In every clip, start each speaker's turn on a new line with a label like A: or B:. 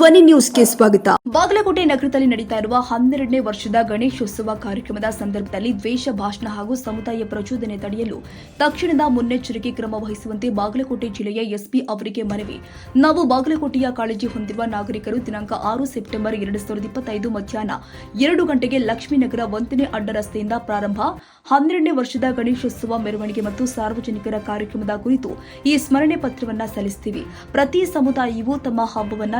A: ಧ್ವನಿ ನ್ಯೂಸ್ಗೆ ಸ್ವಾಗತ.
B: ಬಾಗಲಕೋಟೆ ನಗರದಲ್ಲಿ ನಡೀತಾ ಇರುವ ಹನ್ನೆರಡನೇ ವರ್ಷದ ಗಣೇಶೋತ್ಸವ ಕಾರ್ಯಕ್ರಮದ ಸಂದರ್ಭದಲ್ಲಿ ದ್ವೇಷ, ಭಾಷಣ ಹಾಗೂ ಸಮುದಾಯ ಪ್ರಚೋದನೆ ತಡೆಯಲು ತಕ್ಷಣದ ಮುನ್ನೆಚ್ಚರಿಕೆ ಕ್ರಮ ವಹಿಸುವಂತೆ ಬಾಗಲಕೋಟೆ ಜಿಲ್ಲೆಯ ಎಸ್ಪಿ ಅವರಿಗೆ ಮನವಿ. ನಾವು ಬಾಗಲಕೋಟೆಯ ಕಾಳಜಿ ಹೊಂದಿರುವ ನಾಗರಿಕರು ದಿನಾಂಕ ಆರು ಸೆಪ್ಟೆಂಬರ್ ಎರಡು ಸಾವಿರದ ಇಪ್ಪತ್ತೈದು ಮಧ್ಯಾಹ್ನ ಎರಡು ಗಂಟೆಗೆ ಲಕ್ಷ್ಮೀನಗರ ಒಂದನೇ ಅಡ್ಡ ರಸ್ತೆಯಿಂದ ಪ್ರಾರಂಭ. ಹನ್ನೆರಡನೇ ವರ್ಷದ ಗಣೇಶೋತ್ಸವ ಮೆರವಣಿಗೆ ಮತ್ತು ಸಾರ್ವಜನಿಕರ ಕಾರ್ಯಕ್ರಮದ ಕುರಿತು ಈ ಸ್ಮರಣೆ ಪತ್ರವನ್ನ ಸಲ್ಲಿಸುತ್ತೀವಿ ಪ್ರತಿ ಸಮುದಾಯವೂ ತಮ್ಮ ಹಬ್ಬವನ್ನ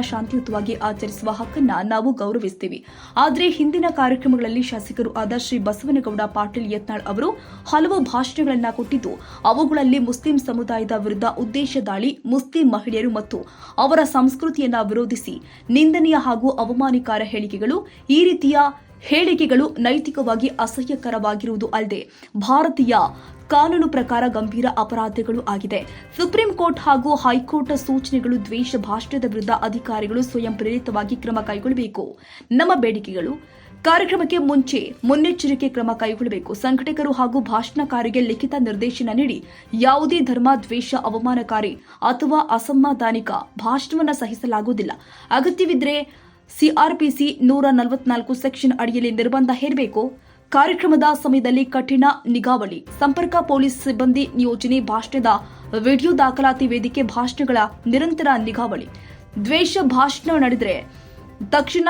B: ಶಾಂತಿಯುತವಾಗಿ ಆಚರಿಸುವ ಹಕ್ಕನ್ನ ನಾವು ಗೌರವಿಸ್ತೀವಿ. ಆದರೆ ಹಿಂದಿನ ಕಾರ್ಯಕ್ರಮಗಳಲ್ಲಿ ಶಾಸಕರು ಆದ ಶ್ರೀ ಬಸವನಗೌಡ ಪಾಟೀಲ್ ಯತ್ನಾಳ್ ಅವರು ಹಲವು ಭಾಷಣಗಳನ್ನ ಕೊಟ್ಟಿದ್ದು, ಅವುಗಳಲ್ಲಿ ಮುಸ್ಲಿಂ ಸಮುದಾಯದ ವಿರುದ್ಧ ಉದ್ದೇಶ ದಾಳಿ, ಮುಸ್ಲಿಂ ಮಹಿಳೆಯರು ಮತ್ತು ಅವರ ಸಂಸ್ಕೃತಿಯನ್ನ ವಿರೋಧಿಸಿ ನಿಂದನೀಯ ಹಾಗೂ ಅವಮಾನಿಕಾರ ಹೇಳಿಕೆಗಳು ಈ ರೀತಿಯ ಹೇಳಿಕೆಗಳು ನೈತಿಕವಾಗಿ ಅಸಹ್ಯಕರವಾಗಿರುವುದು ಅಲ್ಲದೆ ಭಾರತೀಯ ಕಾನೂನು ಪ್ರಕಾರ ಗಂಭೀರ ಅಪರಾಧಗಳು ಆಗಿದೆ. ಸುಪ್ರೀಂ ಕೋರ್ಟ್ ಹಾಗೂ ಹೈಕೋರ್ಟ್ ಸೂಚನೆಗಳು ದ್ವೇಷ ಭಾಷಣದ ವಿರುದ್ಧ ಅಧಿಕಾರಿಗಳು ಸ್ವಯಂ ಪ್ರೇರಿತವಾಗಿ ಕ್ರಮ ಕೈಗೊಳ್ಳಬೇಕು. ನಮ್ಮ ಬೇಡಿಕೆಗಳು, ಕಾರ್ಯಕ್ರಮಕ್ಕೆ ಮುಂಚೆ ಮುನ್ನೆಚ್ಚರಿಕೆ ಕ್ರಮ ಕೈಗೊಳ್ಳಬೇಕು. ಸಂಘಟಕರು ಹಾಗೂ ಭಾಷಣಕಾರಿಗೆ ಲಿಖಿತ ನಿರ್ದೇಶನ ನೀಡಿ ಯಾವುದೇ ಧರ್ಮ, ದ್ವೇಷ, ಅವಮಾನಕಾರಿ ಅಥವಾ ಅಸಮಾಧಾನಿಕ ಭಾಷಣವನ್ನು ಸಹಿಸಲಾಗುವುದಿಲ್ಲ. ಅಗತ್ಯವಿದ್ದರೆ ಸಿಆರ್ಪಿಸಿ ನೂರ ನಲವತ್ನಾಲ್ಕು ಸೆಕ್ಷನ್ ಅಡಿಯಲ್ಲಿ ನಿರ್ಬಂಧ ಹೇರಬೇಕು. ಕಾರ್ಯಕ್ರಮದ ಸಮಯದಲ್ಲಿ ಕಠಿಣ ನಿಗಾವಳಿ, ಸಂಪರ್ಕ ಪೊಲೀಸ್ ಸಿಬ್ಬಂದಿ ನಿಯೋಜನೆ ಭಾಷಣದ ವಿಡಿಯೋ ದಾಖಲಾತಿ ವೇದಿಕೆ ಭಾಷಣಗಳ ನಿರಂತರ ನಿಗಾವಳಿ. ದ್ವೇಷ ಭಾಷಣ ನಡೆದರೆ ತಕ್ಷಣ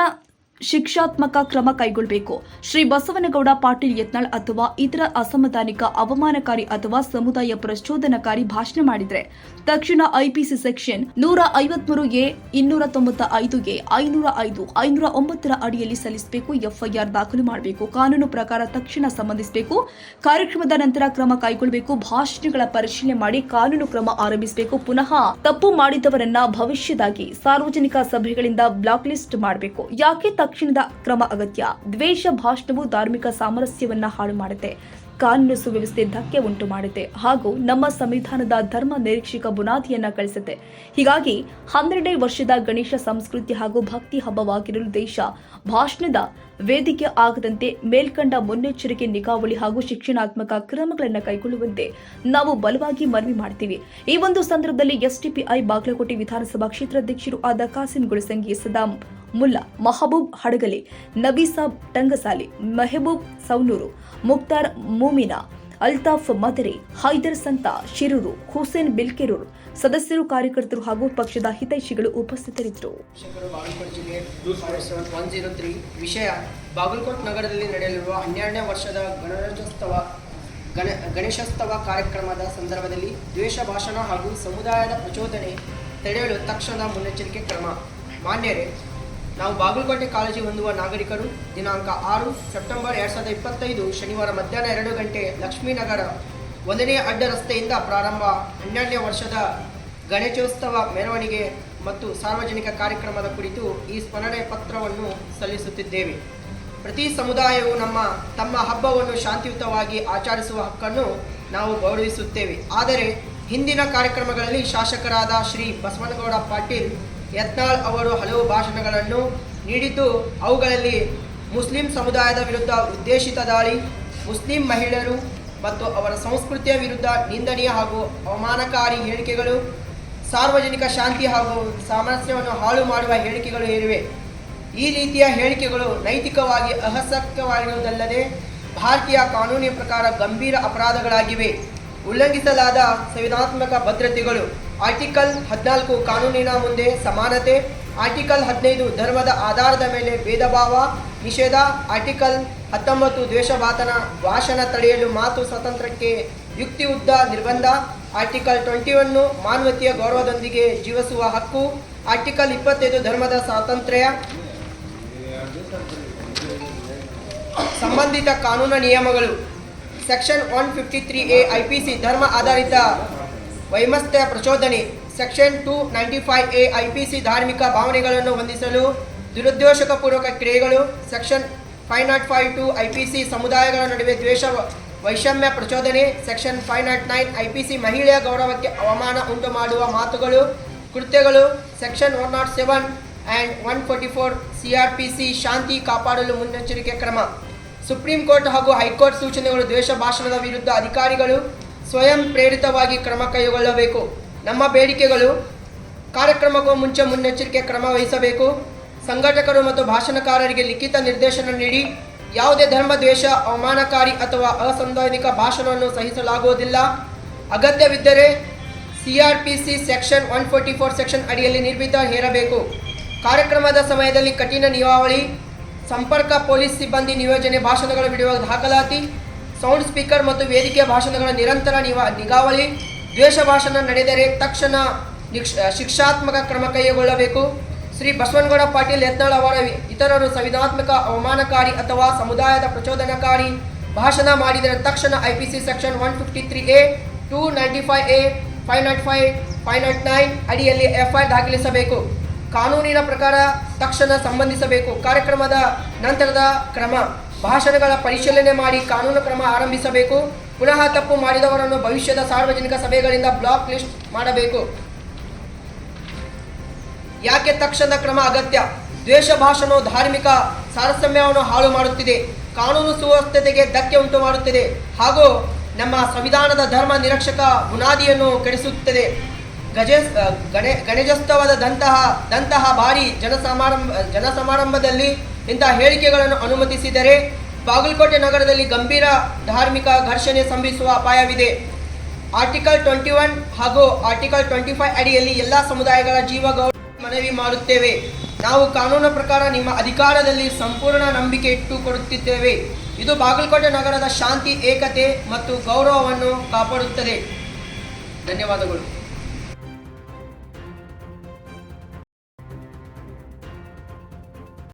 B: ಶಿಕ್ಷಾತ್ಮಕ ಕ್ರಮ ಕೈಗೊಳ್ಳಬೇಕು. ಶ್ರೀ ಬಸವನಗೌಡ ಪಾಟೀಲ್ ಯತ್ನಾಳ್ ಅಥವಾ ಇತರ ಅಸಮಾಧಾನಿಕ ಅವಮಾನಕಾರಿ ಅಥವಾ ಸಮುದಾಯ ಪ್ರಚೋದನಕಾರಿ ಭಾಷಣ ಮಾಡಿದರೆ, ತಕ್ಷಣ ಐಪಿಸಿ ಸೆಕ್ಷನ್ ನೂರ ಐವತ್ಮೂರು ಎ, ಇನ್ನೂರ ತೊಂಬತ್ತ ಐದು ಎ, ಐನೂರ ಐದು, ಐನೂರ ಒಂಬತ್ತರ ಅಡಿಯಲ್ಲಿ ಸಲ್ಲಿಸಬೇಕು, ಎಫ್ಐಆರ್ ದಾಖಲು ಮಾಡಬೇಕು, ಕಾನೂನು ಪ್ರಕಾರ ತಕ್ಷಣ ಸಂಬಂಧಿಸಬೇಕು, ಕಾರ್ಯಕ್ರಮದ ನಂತರ ಕ್ರಮ ಕೈಗೊಳ್ಳಬೇಕು, ಭಾಷಣಗಳ ಪರಿಶೀಲನೆ ಮಾಡಿ ಕಾನೂನು ಕ್ರಮ ಆರಂಭಿಸಬೇಕು, ಪುನಃ ತಪ್ಪು ಮಾಡಿದವರನ್ನ ಭವಿಷ್ಯದಾಗಿ ಸಾರ್ವಜನಿಕ ಸಭೆಗಳಿಂದ ಬ್ಲಾಕ್ ಲಿಸ್ಟ್ ಮಾಡಬೇಕು. ಯಾಕೆ ತಕ್ಷಣದ ಕ್ರಮ ಅಗತ್ಯ. ದ್ವೇಷ, ಭಾಷಣವು ಧಾರ್ಮಿಕ ಸಾಮರಸ್ಯವನ್ನ ಹಾಳು ಮಾಡುತ್ತೆ. ಕಾನೂನು ಸುವ್ಯವಸ್ಥೆ ಧಕ್ಕೆ ಉಂಟು ಮಾಡುತ್ತೆ. ಹಾಗೂ ನಮ್ಮ ಸಂವಿಧಾನದ ಧರ್ಮ ನಿರೀಕ್ಷಕ ಬುನಾದಿಯನ್ನ ಕಳಿಸುತ್ತೆ. ಹೀಗಾಗಿ ಹನ್ನೆರಡನೇ ವರ್ಷದ ಗಣೇಶ ಸಂಸ್ಕೃತಿ ಹಾಗೂ ಭಕ್ತಿ ಹಬ್ಬವಾಗಿರಲು ದೇಶ ಭಾಷಣದ ವೇದಿಕೆ ಆಗದಂತೆ ಮೇಲ್ಕಂಡ ಮುನ್ನೆಚ್ಚರಿಕೆ, ನಿಗಾವಳಿ ಹಾಗೂ ಶಿಕ್ಷಣಾತ್ಮಕ ಕ್ರಮಗಳನ್ನು ಕೈಗೊಳ್ಳುವಂತೆ ನಾವು ಬಲವಾಗಿ ಮನವಿ ಮಾಡ್ತೀವಿ. ಈ ಒಂದು ಸಂದರ್ಭದಲ್ಲಿ ಎಸ್ಟಿಪಿಐ ಬಾಗಲಕೋಟೆ ವಿಧಾನಸಭಾ ಕ್ಷೇತ್ರಾಧ್ಯಕ್ಷರು ಆದ ಕಾಸಿಂ ಗುಳಸಂಗಿ ಸದಾಂ ಮುಲ್ಲಾ, ಮಹಬೂಬ್ ಹಡಗಲಿ ನಬೀಸಾಬ್ ಟಂಗಸಾಲಿ, ಮೆಹಬೂಬ್ ಸೌನೂರು ಮುಕ್ತಾರ್ ಮೂಮಿನಾ, ಅಲ್ತಾಫ್ ಮದರಿ, ಹೈದರ್ ಸಂತ, ಶಿರೂರು, ಹುಸೇನ್ ಬಿಲ್ಕೆರೂರು ಸದಸ್ಯರು, ಕಾರ್ಯಕರ್ತರು ಹಾಗೂ ಪಕ್ಷದ ಹಿತೈಷಿಗಳು ಉಪಸ್ಥಿತರಿದ್ದರು.
C: ವಿಷಯ, ಬಾಗಲಕೋಟ್ ನಗರದಲ್ಲಿ ನಡೆಯಲಿರುವ ಹನ್ನೆರಡನೇ ವರ್ಷದ ಗಣರಾಜ್ಯೋತ್ಸವ, ಗಣ, ಗಣೇಶೋತ್ಸವ ಕಾರ್ಯಕ್ರಮದ ಸಂದರ್ಭದಲ್ಲಿ ದ್ವೇಷ ಭಾಷಣ ಹಾಗೂ ಸಮುದಾಯದ ಪ್ರಚೋದನೆ ತಡೆಯಲು ತಕ್ಷಣದ ಮುನ್ನೆಚ್ಚರಿಕೆ ಕ್ರಮ. ಮಾನ್ಯರೇ ನಾವು ಬಾಗಲಕೋಟೆ ಕಾಳಜಿ ಹೊಂದುವ ನಾಗರಿಕರು, ದಿನಾಂಕ ಆರು ಸೆಪ್ಟೆಂಬರ್ ಎರಡು ಸಾವಿರದ ಇಪ್ಪತ್ತೈದು, ಶನಿವಾರ ಮಧ್ಯಾಹ್ನ ಎರಡು ಗಂಟೆ ಲಕ್ಷ್ಮೀನಗರ ಒಂದನೇ ಅಡ್ಡ ರಸ್ತೆಯಿಂದ ಪ್ರಾರಂಭ. ಹನ್ನೆರಡನೇ ವರ್ಷದ ಗಣೇಶೋತ್ಸವ ಮೆರವಣಿಗೆ ಮತ್ತು ಸಾರ್ವಜನಿಕ ಕಾರ್ಯಕ್ರಮದ ಕುರಿತು ಈ ಸ್ಮರಣೆ ಪತ್ರವನ್ನು ಸಲ್ಲಿಸುತ್ತಿದ್ದೇವೆ. ಪ್ರತಿ ಸಮುದಾಯವು ನಮ್ಮ, ತಮ್ಮ ಹಬ್ಬವನ್ನು ಶಾಂತಿಯುತವಾಗಿ ಆಚರಿಸುವ ಹಕ್ಕನ್ನು ನಾವು ಗೌರವಿಸುತ್ತೇವೆ. ಆದರೆ, ಹಿಂದಿನ ಕಾರ್ಯಕ್ರಮಗಳಲ್ಲಿ ಶಾಸಕರಾದ ಶ್ರೀ ಬಸವನಗೌಡ ಪಾಟೀಲ್ ಯತ್ನಾಳ್ ಅವರು ಹಲವು ಭಾಷಣಗಳನ್ನು ನೀಡಿದ್ದು, ಅವುಗಳಲ್ಲಿ ಮುಸ್ಲಿಂ ಸಮುದಾಯದ ವಿರುದ್ಧ ಉದ್ದೇಶಿತ ದಾಳಿ, ಮುಸ್ಲಿಂ ಮಹಿಳೆಯರು ಮತ್ತು ಅವರ ಸಂಸ್ಕೃತಿಯ ವಿರುದ್ಧ ನಿಂದನೀಯ ಹಾಗೂ ಅವಮಾನಕಾರಿ ಹೇಳಿಕೆಗಳು, ಸಾರ್ವಜನಿಕ ಶಾಂತಿ ಹಾಗೂ ಸಾಮರಸ್ಯವನ್ನು ಹಾಳು ಮಾಡುವ ಹೇಳಿಕೆಗಳು ಇರುವೆ. ಈ ರೀತಿಯ ಹೇಳಿಕೆಗಳು ನೈತಿಕವಾಗಿ ಅಹಸಕ್ಯವಾಗಿರುವುದಲ್ಲದೆ ಭಾರತೀಯ ಕಾನೂನಿನ ಪ್ರಕಾರ ಗಂಭೀರ ಅಪರಾಧಗಳಾಗಿವೆ. ಉಲ್ಲಂಘಿಸಲಾದ ಸಂವಿಧಾನಾತ್ಮಕ ಭದ್ರತೆಗಳು ಆರ್ಟಿಕಲ್ ಹದಿನಾಲ್ಕು ಕಾನೂನಿನ ಮುಂದೆ ಸಮಾನತೆ. ಆರ್ಟಿಕಲ್ ಹದಿನೈದು ಧರ್ಮದ ಆಧಾರದ ಮೇಲೆ ಭೇದ ಭಾವ ನಿಷೇಧ. ಆರ್ಟಿಕಲ್ ಹತ್ತೊಂಬತ್ತು ದ್ವೇಷಭಾತನ ಭಾಷಣ ತಡೆಯಲು ಮಾತು ಸ್ವಾತಂತ್ರ್ಯಕ್ಕೆ ಯುಕ್ತಿಯುದ್ಧ ನಿರ್ಬಂಧ. ಆರ್ಟಿಕಲ್ ಟ್ವೆಂಟಿ ಒನ್ನು ಮಾನವತೆಯ ಗೌರವದೊಂದಿಗೆ ಜೀವಿಸುವ ಹಕ್ಕು. ಆರ್ಟಿಕಲ್ ಇಪ್ಪತ್ತೈದು ಧರ್ಮದ ಸ್ವಾತಂತ್ರ್ಯ. ಸಂಬಂಧಿತ ಕಾನೂನು ನಿಯಮಗಳು. Section one fifty three A I P C ಧರ್ಮ ಆಧಾರಿತ ವೈಮಸ್ತ್ಯ ಪ್ರಚೋದನೆ. Section two ninety five A I P C ಧಾರ್ಮಿಕ ಭಾವನೆಗಳನ್ನು ಹೊಂದಿಸಲು ದುರುದ್ದೇಶಕಪೂರ್ವಕ ಕ್ರಿಯೆಗಳು. Section five nought five two I P C ಸಮುದಾಯಗಳ ನಡುವೆ ದ್ವೇಷ, ವೈಷಮ್ಯ ಪ್ರಚೋದನೆ. Section five nought nine I P C ಮಹಿಳೆಯ ಗೌರವಕ್ಕೆ ಅವಮಾನ ಉಂಟು ಮಾಡುವ ಮಾತುಗಳು, ಕೃತ್ಯಗಳು. Section one nought seven and one forty four C R P C ಶಾಂತಿ ಕಾಪಾಡಲು ಮುನ್ನೆಚ್ಚರಿಕೆ ಕ್ರಮ. ಸುಪ್ರೀಂ ಕೋರ್ಟ್ ಹಾಗೂ ಹೈಕೋರ್ಟ್ ಸೂಚನೆಗಳು ದ್ವೇಷ ಭಾಷಣದ ವಿರುದ್ಧ ಅಧಿಕಾರಿಗಳು ಸ್ವಯಂ ಪ್ರೇರಿತವಾಗಿ ಕ್ರಮ ಕೈಗೊಳ್ಳಬೇಕು. ನಮ್ಮ ಬೇಡಿಕೆಗಳು ಕಾರ್ಯಕ್ರಮಕ್ಕೂ ಮುಂಚೆ ಮುನ್ನೆಚ್ಚರಿಕೆ ಕ್ರಮ ವಹಿಸಬೇಕು. ಸಂಘಟಕರು ಮತ್ತು ಭಾಷಣಕಾರರಿಗೆ ಲಿಖಿತ ನಿರ್ದೇಶನ ನೀಡಿ, ಯಾವುದೇ ಧರ್ಮ, ದ್ವೇಷ, ಅವಮಾನಕಾರಿ ಅಥವಾ ಅಸಂವೈಧಿಕ ಭಾಷಣವನ್ನು ಸಹಿಸಲಾಗುವುದಿಲ್ಲ. ಅಗತ್ಯವಿದ್ದರೆ CRPC section one forty four section ಅಡಿಯಲ್ಲಿ ನಿರ್ಮಿತ ಹೇರಬೇಕು. ಕಾರ್ಯಕ್ರಮದ ಸಮಯದಲ್ಲಿ ಕಠಿಣ ನಿಯಮಾವಳಿ, ಸಂಪರ್ಕ ಪೊಲೀಸ್ ಸಿಬ್ಬಂದಿ ನಿಯೋಜನೆ ಭಾಷಣಗಳ ಬಿಡುವ ದಾಖಲಾತಿ ಸೌಂಡ್ ಸ್ಪೀಕರ್ ಮತ್ತು ವೇದಿಕೆ ಭಾಷಣಗಳ ನಿರಂತರ ನಿಗಾವಳಿ, ದ್ವೇಷ ಭಾಷಣ ನಡೆದರೆ ತಕ್ಷಣ ನಿಕ್ಷ ಶಿಕ್ಷಾತ್ಮಕ ಕ್ರಮ ಕೈಗೊಳ್ಳಬೇಕು. ಶ್ರೀ ಬಸವನಗೌಡ ಪಾಟೀಲ್ ಯತ್ನಾಳ್ ಅವರ ಇತರರು ಸಂವಿಧಾತ್ಮಕ ಅವಮಾನಕಾರಿ ಅಥವಾ ಸಮುದಾಯದ ಪ್ರಚೋದನಕಾರಿ ಭಾಷಣ ಮಾಡಿದರೆ ತಕ್ಷಣ I P C section one fifty three A, two ninety five A, five nought five five nought nine ಅಡಿಯಲ್ಲಿ ಎಫ್ಐಆರ್ ದಾಖಲಿಸಬೇಕು. ಕಾನೂನಿನ ಪ್ರಕಾರ ತಕ್ಷಣ ಸಂಬಂಧಿಸಬೇಕು. ಕಾರ್ಯಕ್ರಮದ ನಂತರದ ಕ್ರಮ. ಭಾಷಣಗಳ ಪರಿಶೀಲನೆ ಮಾಡಿ ಕಾನೂನು ಕ್ರಮ ಆರಂಭಿಸಬೇಕು. ಪುನಃ ತಪ್ಪು ಮಾಡಿದವರನ್ನು ಭವಿಷ್ಯದ ಸಾರ್ವಜನಿಕ ಸಭೆಗಳಿಂದ ಬ್ಲಾಕ್ ಲಿಸ್ಟ್ ಮಾಡಬೇಕು. ಯಾಕೆ ತಕ್ಷಣದ ಕ್ರಮ ಅಗತ್ಯ? ದ್ವೇಷ ಭಾಷಣವು ಧಾರ್ಮಿಕ ಸಾರಸಮ್ಯವನ್ನು ಹಾಳು ಮಾಡುತ್ತಿದೆ. ಕಾನೂನು ಸುವ್ಯವಸ್ಥತೆಗೆ ಧಕ್ಕೆ ಉಂಟು ಮಾಡುತ್ತಿದೆ. ಹಾಗೂ ನಮ್ಮ ಸಂವಿಧಾನದ ಧರ್ಮ ನಿರಕ್ಷಕ ಬುನಾದಿಯನ್ನು ಕೆಡಿಸುತ್ತದೆ. ಗಜ, ಗಣೆ, ಗಣೇಶೋತ್ಸವದ ದಂತಹ ದಂತಹ ಸಮಾರಂಭ ಜನಸಮಾರಂಭ, ಜನಸಮಾರಂಭದಲ್ಲಿ ಇಂತಹ ಹೇಳಿಕೆಗಳನ್ನು ಅನುಮತಿಸಿದರೆ ಬಾಗಲಕೋಟೆ ನಗರದಲ್ಲಿ ಗಂಭೀರ ಧಾರ್ಮಿಕ ಘರ್ಷಣೆ ಸಂಭವಿಸುವ ಅಪಾಯವಿದೆ. ಆರ್ಟಿಕಲ್ ಟ್ವೆಂಟಿ ಒನ್ ಹಾಗೂ ಆರ್ಟಿಕಲ್ ಟ್ವೆಂಟಿ ಫೈವ್ ಅಡಿಯಲ್ಲಿ ಎಲ್ಲ ಸಮುದಾಯಗಳ ಜೀವ ಗೌರವ ಮನವಿ ಮಾಡುತ್ತೇವೆ. ನಾವು ಕಾನೂನು ಪ್ರಕಾರ ನಿಮ್ಮ ಅಧಿಕಾರದಲ್ಲಿ ಸಂಪೂರ್ಣ ನಂಬಿಕೆ ಇಟ್ಟು ಕೊಡುತ್ತಿದ್ದೇವೆ. ಇದು ಬಾಗಲಕೋಟೆ ನಗರದ ಶಾಂತಿ, ಏಕತೆ ಮತ್ತು ಗೌರವವನ್ನು ಕಾಪಾಡುತ್ತದೆ. ಧನ್ಯವಾದಗಳು.